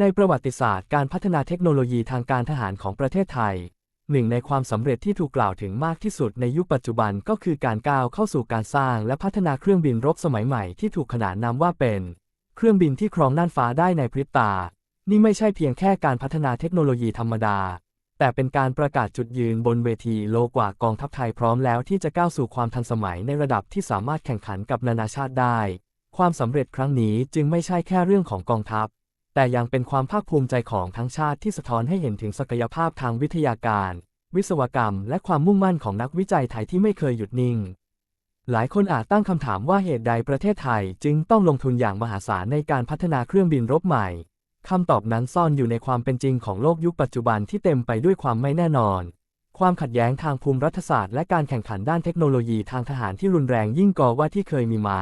ในประวัติศาสตร์การพัฒนาเทคโนโลยีทางการทหารของประเทศไทย หนึ่งในความสำเร็จที่ถูกกล่าวถึงมากที่สุดในยุคปัจจุบันก็คือการก้าวเข้าสู่การสร้างและพัฒนาเครื่องบินรบสมัยใหม่ที่ถูกขนานนามว่าเป็น เครื่องบินที่ครองน่านฟ้าได้ในพริบตา นี่ไม่ใช่เพียงแค่การพัฒนาเทคโนโลยีธรรมดา แต่เป็นการประกาศจุดยืนบนเวทีโลกว่ากองทัพไทยพร้อมแล้วที่จะก้าวสู่ความทันสมัยในระดับที่สามารถแข่งขันกับนานาชาติได้ ความสำเร็จครั้งนี้จึงไม่ใช่แค่เรื่องของกองทัพ แต่ยังเป็นความภาคภูมิใจของทั้งชาติที่สะท้อนให้เห็นถึงศักยภาพทางวิทยาการ วิศวกรรม และความมุ่งมั่นของนักวิจัยไทยที่ไม่เคยหยุดนิ่ง หลายคนอาจตั้งคำถามว่าเหตุใดประเทศไทยจึงต้องลงทุนอย่างมหาศาลในการพัฒนาเครื่องบินรบใหม่คำตอบนั้นซ่อนอยู่ในความเป็นจริงของโลกยุคปัจจุบันที่เต็มไปด้วยความไม่แน่นอน ความขัดแย้งทางภูมิรัฐศาสตร์และการแข่งขันด้านเทคโนโลยีทางทหารที่รุนแรงยิ่งกว่าที่เคยมีมา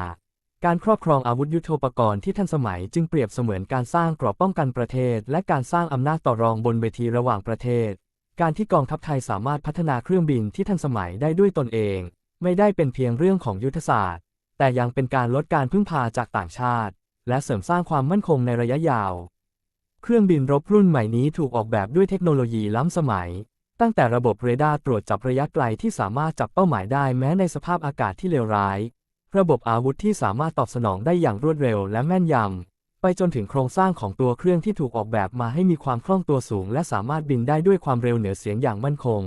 การครอบครองอาวุธยุโทโธปกรณ์ที่ทันสมัยจึงเปรียบเสมือนการสร้างกรอบป้องกันประเทศ และการสร้างอำนาจต่อรองบนเวทีระหว่างประเทศ การที่กองทัพไทยสามารถพัฒนาเครื่องบินที่ทันสมัยได้ด้วยตนเอง ไม่ได้เป็นเพียงเรื่องของยุทธศาสตร์ แต่ยังเป็นการลดการพึ่งพาจากต่างชาติ และเสริมสร้างความมั่นคงในระยะยาว เครื่องบินรบรุ่นใหม่นี้ถูกออกแบบด้วยเทคโนโลยีล้ำสมัย ตั้งแต่ระบบเรดาร์ตรวจจับระยะไกลที่สามารถจับเป้าหมายได้แม้ในสภาพอากาศที่เลวร้าย ระบบอาวุธที่สามารถตอบสนองได้อย่างรวดเร็วและแม่นยำ ไปจนถึงโครงสร้างของตัวเครื่องที่ถูกออกแบบมาให้มีความคล่องตัวสูง และสามารถบินได้ด้วยความเร็วเหนือเสียงอย่างมั่นคง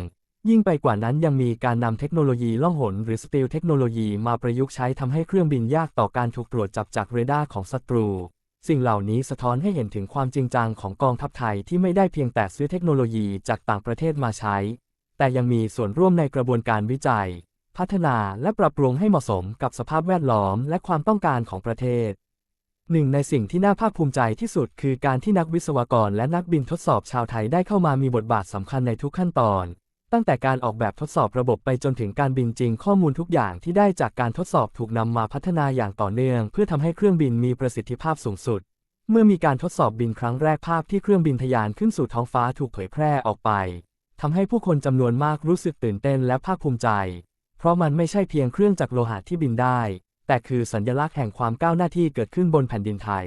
ยิ่งไปกว่านั้นยังมีการนำเทคโนโลยีล่องหนหรือสตีลเทคโนโลยีมาประยุกต์ใช้ทำให้เครื่องบินยากต่อการถูกตรวจจับจากเรดาร์ของศัตรู สิ่งเหล่านี้สะท้อนให้เห็นถึงความจริงจังของกองทัพไทยที่ไม่ได้เพียงแต่ซื้อเทคโนโลยีจากต่างประเทศมาใช้ แต่ยังมีส่วนร่วมในกระบวนการวิจัย พัฒนาและปรับปรุงให้เหมาะสมกับสภาพแวดล้อมและความต้องการของประเทศ หนึ่งในสิ่งที่น่าภาคภูมิใจที่สุดคือการที่นักวิศวกรและนักบินทดสอบชาวไทยได้เข้ามามีบทบาทสำคัญในทุกขั้นตอน ตั้งแต่การออกแบบทดสอบระบบไปจนถึงการบินจริงข้อมูลทุกอย่างที่ได้จากการทดสอบถูกนำมาพัฒนาอย่างต่อเนื่อง เพื่อทำให้เครื่องบินมีประสิทธิภาพสูงสุด เมื่อมีการทดสอบบินครั้งแรกภาพที่เครื่องบินทะยานขึ้นสู่ท้องฟ้าถูกเผยแพร่ออกไปทำให้ผู้คนจำนวนมากรู้สึกตื่นเต้นและภาคภูมิใจ เพราะมันไม่ใช่เพียงเครื่องจักรโลหะที่บินได้ แต่คือสัญลักษณ์แห่งความก้าวหน้าที่เกิดขึ้นบนแผ่นดินไทย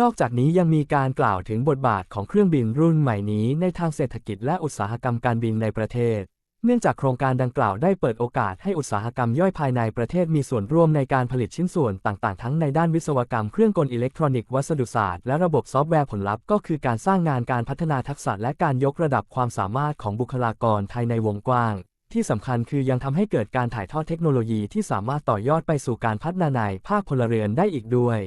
นอกจากนี้ยังมีการกล่าวถึงบทบาทของเครื่องบินรุ่นใหม่นี้ในทางเศรษฐกิจและอุตสาหกรรมการบินในประเทศ เนื่องจากโครงการดังกล่าวได้เปิดโอกาสให้อุตสาหกรรมย่อยภายในประเทศมีส่วนร่วมในการผลิตชิ้นส่วนต่างๆ ทั้งในด้านวิศวกรรมเครื่องกลอิเล็กทรอนิกส์วัสดุศาสตร์และระบบซอฟต์แวร์ผลลัพธ์ก็คือการสร้างงานการพัฒนาทักษะและการยกระดับความสามารถของบุคลากรไทยในวงกว้าง ที่สำคัญคือยังทำให้เกิดการถ่ายทอดเทคโนโลยีที่สามารถต่อยอดไปสู่การพัฒนาในภาคพลเรือนได้อีกด้วย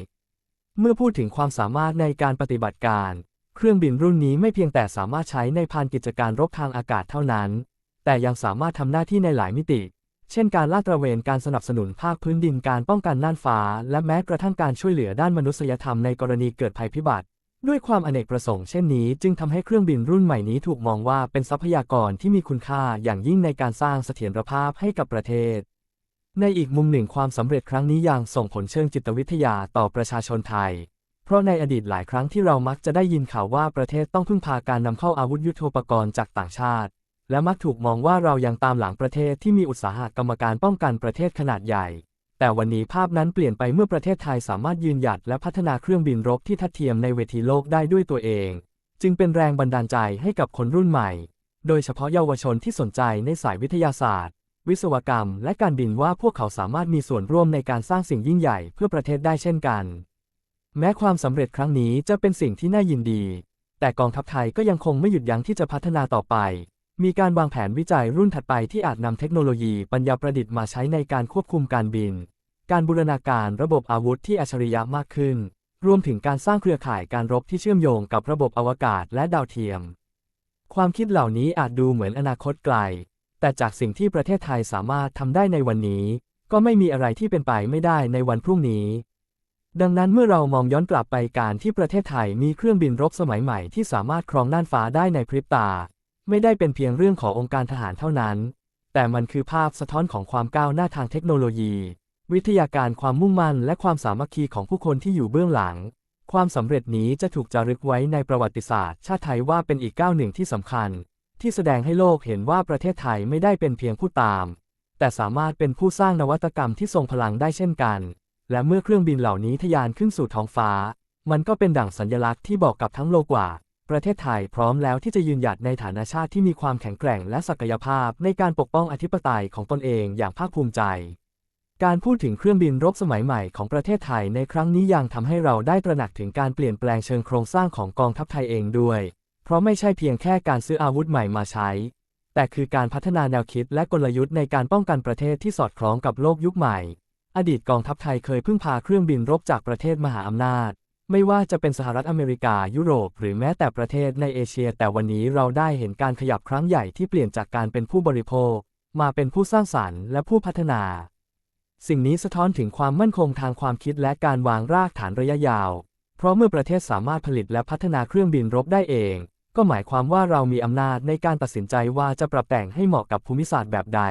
เมื่อพูดถึงความสามารถในการปฏิบัติการ เครื่องบินรุ่นนี้ไม่เพียงแต่สามารถใช้ในพานกิจการรบทางอากาศเท่านั้น แต่ยังสามารถทำหน้าที่ในหลายมิติ เช่นการลาดตระเวนการสนับสนุนภาคพื้นดินการป้องกันน่านฟ้า และแม้กระทั่งการช่วยเหลือด้านมนุษยธรรมในกรณีเกิดภัยพิบัติ ด้วยความอเนกประสงค์เช่นนี้จึงทำให้เครื่องบินรุ่นใหม่นี้ถูกมองว่าเป็นทรัพยากรที่มีคุณค่าอย่างยิ่งในการสร้างเสถียรภาพให้กับประเทศ ในอีกมุมหนึ่งความสำเร็จครั้งนี้ยังส่งผลเชิงจิตวิทยาต่อประชาชนไทย เพราะในอดีตหลายครั้งที่เรามักจะได้ยินข่าวว่าประเทศต้องพึ่งพาการนำเข้าอาวุธยุโทโธปกรณ์จากต่างชาติ และมักถูกมองว่าเรายังตามหลังประเทศที่มีอุตสาหกรรมการป้องกันประเทศขนาดใหญ่ แต่วันนี้ภาพนั้นเปลี่ยนไปเมื่อประเทศไทยสามารถยืนหยัดและพัฒนาเครื่องบินรบที่ทัดเทียมในเวทีโลกได้ด้วยตัวเอง จึงเป็นแรงบันดาลใจให้กับคนรุ่นใหม่ โดยเฉพาะเยาวชนที่สนใจในสายวิทยาศาสตร์ วิศวกรรม และการบินว่าพวกเขาสามารถมีส่วนร่วมในการสร้างสิ่งยิ่งใหญ่เพื่อประเทศได้เช่นกัน แม้ความสำเร็จครั้งนี้จะเป็นสิ่งที่น่ายินดี แต่กองทัพไทยก็ยังคงไม่หยุดยั้งที่จะพัฒนาต่อไป มีการวางแผนวิจัยรุ่นถัดไปที่อาจนำเทคโนโลยีปัญญาประดิษฐ์มาใช้ในการควบคุมการบิน การบูรณาการระบบอาวุธที่อัจฉริยะมากขึ้น รวมถึงการสร้างเครือข่ายการรบที่เชื่อมโยงกับระบบอวกาศและดาวเทียม ความคิดเหล่านี้อาจดูเหมือนอนาคตไกล แต่จากสิ่งที่ประเทศไทยสามารถทำได้ในวันนี้ ก็ไม่มีอะไรที่เป็นไปไม่ได้ในวันพรุ่งนี้ ดังนั้นเมื่อเรามองย้อนกลับไปการที่ประเทศไทยมีเครื่องบินรบสมัยใหม่ที่สามารถครองน่านฟ้าได้ในพริบตา ไม่ได้เป็นเพียงเรื่องขององค์การทหารเท่านั้น แต่มันคือภาพสะท้อนของความก้าวหน้าทางเทคโนโลยี วิทยาการความมุ่งมั่น และความสามัคคีของผู้คนที่อยู่เบื้องหลัง ความสำเร็จนี้จะถูกจารึกไว้ในประวัติศาสตร์ ชาติไทยว่าเป็นอีกก้าวหนึ่งที่สำคัญ ที่แสดงให้โลกเห็นว่าประเทศไทยไม่ได้เป็นเพียงผู้ตาม แต่สามารถเป็นผู้สร้างนวัตกรรมที่ทรงพลังได้เช่นกัน และเมื่อเครื่องบินเหล่านี้ทะยานขึ้นสู่ท้องฟ้า มันก็เป็นดั่งสัญลักษณ์ที่บอกกับทั้งโลกว่า ประเทศไทยพร้อมแล้วที่จะยืนหยัดในฐานะชาติที่มีความแข็งแกร่งและศักยภาพในการปกป้องอธิปไตยของตนเองอย่างภาคภูมิใจการพูดถึงเครื่องบินรบสมัยใหม่ของประเทศไทยในครั้งนี้ยังทำให้เราได้ตระหนักถึงการเปลี่ยนแปลงเชิงโครงสร้างของกองทัพไทยเองด้วย เพราะไม่ใช่เพียงแค่การซื้ออาวุธใหม่มาใช้ แต่คือการพัฒนาแนวคิดและกลยุทธ์ในการป้องกันประเทศที่สอดคล้องกับโลกยุคใหม่ อดีตกองทัพไทยเคยพึ่งพาเครื่องบินรบจากประเทศมหาอำนาจ ไม่ว่าจะเป็นสหรัฐอเมริกายุโรป หรือแม้แต่ประเทศในเอเชีย แต่วันนี้เราได้เห็นการขยับครั้งใหญ่ที่เปลี่ยนจากการเป็นผู้บริโภค มาเป็นผู้สร้างสรรค์และผู้พัฒนา สิ่งนี้สะท้อนถึงความมั่นคงทางความคิดและการวางรากฐานระยะยาว เพราะเมื่อประเทศสามารถผลิตและพัฒนาเครื่องบินรบได้เอง ก็หมายความว่าเรามีอำนาจในการตัดสินใจว่าจะปรับแต่งให้เหมาะกับภูมิศาสตร์แบบใด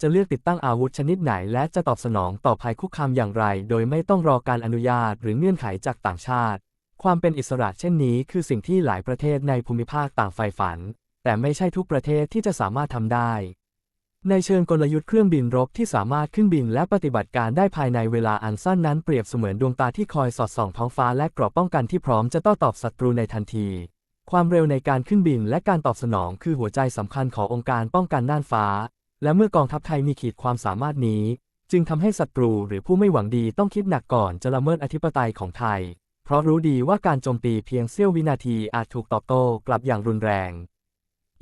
จะเลือกติดตั้งอาวุธชนิดไหน และจะตอบสนองต่อภัยคุกคามอย่างไร โดยไม่ต้องรอการอนุญาตหรือเงื่อนไขจากต่างชาติ ความเป็นอิสระเช่นนี้คือสิ่งที่หลายประเทศในภูมิภาคต่างใฝ่ฝัน แต่ไม่ใช่ทุกประเทศที่จะสามารถทำได้ ในเชิงกลยุทธ์เครื่องบินรบที่สามารถขึ้นบินและปฏิบัติการได้ภายในเวลาอันสั้นนั้นเปรียบเสมือนดวงตาที่คอยสอดส่องท้องฟ้าและกรอบป้องกันที่พร้อมจะต้ตอบศัตรูในทันทีความเร็วในการขึ้นบินและการตอบสนองคือหัวใจสำคัญขององค์การป้องกันน่านฟ้า และเมื่อกองทัพไทยมีขีดความสามารถนี้ จึงทำให้ศัตรูหรือผู้ไม่หวังดีต้องคิดหนักก่อนจะละเมิดอธิปไตยของไทย เพราะรู้ดีว่าการโจมตีเพียงเสี้ยววินาทีอาจถูกตอบโต้กลับอย่างรุนแรง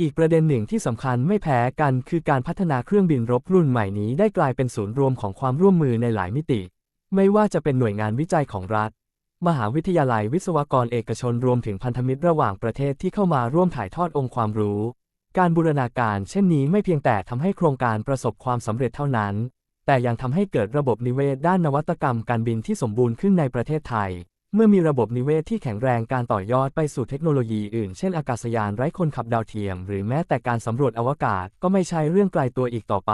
อีกประเด็นหนึ่งที่สำคัญไม่แพ้กันคือการพัฒนาเครื่องบินรบรุ่นใหม่นี้ได้กลายเป็นศูนย์รวมของความร่วมมือในหลายมิติ ไม่ว่าจะเป็นหน่วยงานวิจัยของรัฐมหาวิทยาลัยวิศวกรเอกชนรวมถึงพันธมิตรระหว่างประเทศที่เข้ามาร่วมถ่ายทอดองค์ความรู้ การบูรณาการเช่นนี้ไม่เพียงแต่ทำให้โครงการประสบความสำเร็จเท่านั้น แต่ยังทำให้เกิดระบบนิเวศด้านนวัตกรรมการบินที่สมบูรณ์ขึ้นในประเทศไทย เมื่อมีระบบนิเวศที่แข็งแรงการต่อยอดไปสู่เทคโนโลยีอื่น เช่นอากาศยานไร้คนขับดาวเทียม หรือแม้แต่การสำรวจอวกาศก็ไม่ใช่เรื่องไกลตัวอีกต่อไป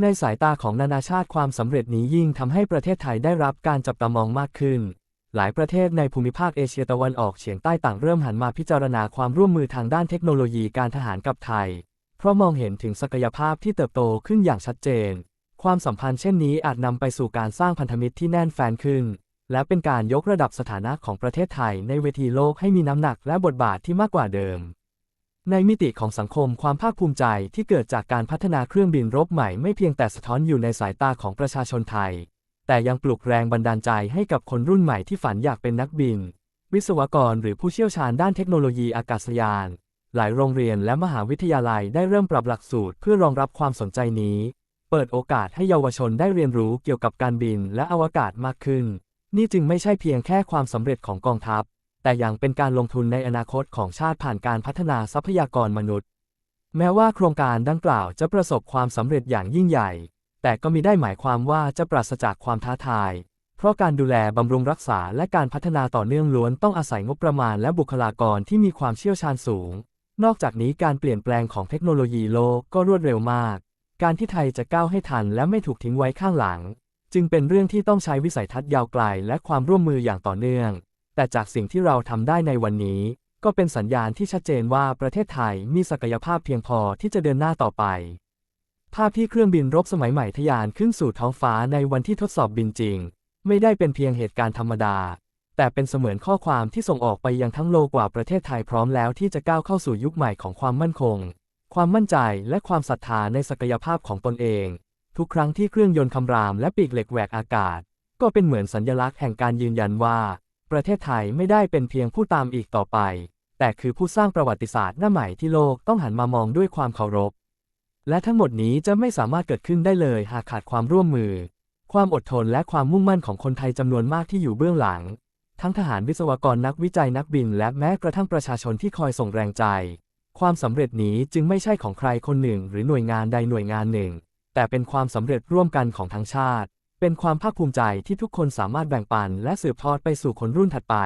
ในสายตาของนานาชาติความสำเร็จนี้ยิ่งทำให้ประเทศไทยได้รับการจับตามองมากขึ้น หลายประเทศในภูมิภาคเอเชียตะวันออกเฉียงใต้ต่างเริ่มหันมาพิจารณาความร่วมมือทางด้านเทคโนโลยีการทหารกับไทย เพราะมองเห็นถึงศักยภาพที่เติบโตขึ้นอย่างชัดเจน ความสัมพันธ์เช่นนี้อาจนำไปสู่การสร้างพันธมิตรที่แน่นแฟนขึ้น และเป็นการยกระดับสถานะของประเทศไทยในเวทีโลกให้มีน้ำหนักและบทบาทที่มากกว่าเดิม ในมิติของสังคมความภาคภูมิใจที่เกิดจากการพัฒนาเครื่องบินรบใหม่ไม่เพียงแต่สะท้อนอยู่ในสายตาของประชาชนไทย แต่ยังปลุกแรงบันดาลใจให้กับคนรุ่นใหม่ที่ฝันอยากเป็นนักบิน วิศวกรหรือผู้เชี่ยวชาญด้านเทคโนโลยีอากาศยาน หลายโรงเรียนและมหาวิทยาลัยได้เริ่มปรับหลักสูตรเพื่อรองรับความสนใจนี้ เปิดโอกาสให้เยาวชนได้เรียนรู้เกี่ยวกับการบินและอวกาศมากขึ้น นี่จึงไม่ใช่เพียงแค่ความสำเร็จของกองทัพ แต่ยังเป็นการลงทุนในอนาคตของชาติผ่านการพัฒนาทรัพยากรมนุษย์ แม้ว่าโครงการดังกล่าวจะประสบความสำเร็จอย่างยิ่งใหญ่ แต่ก็มีได้หมายความว่าจะปราศจากความท้าทาย เพราะการดูแลบำรุงรักษาและการพัฒนาต่อเนื่องล้วนต้องอาศัยงบประมาณและบุคลากรที่มีความเชี่ยวชาญสูง นอกจากนี้การเปลี่ยนแปลงของเทคโนโลยีโลกก็รวดเร็วมาก การที่ไทยจะก้าวให้ทันและไม่ถูกทิ้งไว้ข้างหลัง จึงเป็นเรื่องที่ต้องใช้วิสัยทัศน์ยาวไกลและความร่วมมืออย่างต่อเนื่อง แต่จากสิ่งที่เราทำได้ในวันนี้ ก็เป็นสัญญาณที่ชัดเจนว่าประเทศไทยมีศักยภาพเพียงพอที่จะเดินหน้าต่อไป ภาพที่เครื่องบินรบสมัยใหม่ทะยานขึ้นสู่ท้องฟ้าในวันที่ทดสอบบินจริง ไม่ได้เป็นเพียงเหตุการณ์ธรรมดา แต่เป็นเสมือนข้อความที่ส่งออกไปยังทั้งโลกว่าประเทศไทยพร้อมแล้วที่จะก้าวเข้าสู่ยุคใหม่ของความมั่นคง ความมั่นใจและความศรัทธาในศักยภาพของตนเอง ทุกครั้งที่เครื่องยนต์คำรามและปีกเหล็กแหวกอากาศ ก็เป็นเหมือนสัญลักษณ์แห่งการยืนยันว่า ประเทศไทยไม่ได้เป็นเพียงผู้ตามอีกต่อไป แต่คือผู้สร้างประวัติศาสตร์หน้าใหม่ที่โลกต้องหันมามองด้วยความเคารพ และทั้งหมดนี้จะไม่สามารถเกิดขึ้นได้เลยหากขาดความร่วมมือ ความอดทนและความมุ่งมั่นของคนไทยจำนวนมากที่อยู่เบื้องหลัง ทั้งทหารวิศวกรนักวิจัยนักบิน และแม้กระทั่งประชาชนที่คอยส่งแรงใจ ความสำเร็จนี้จึงไม่ใช่ของใครคนหนึ่ง หรือหน่วยงานใดหน่วยงานหนึ่ง แต่เป็นความสำเร็จร่วมกันของทั้งชาติ เป็นความภาคภูมิใจที่ทุกคนสามารถแบ่งปัน และสืบทอดไปสู่คนรุ่นถัดไป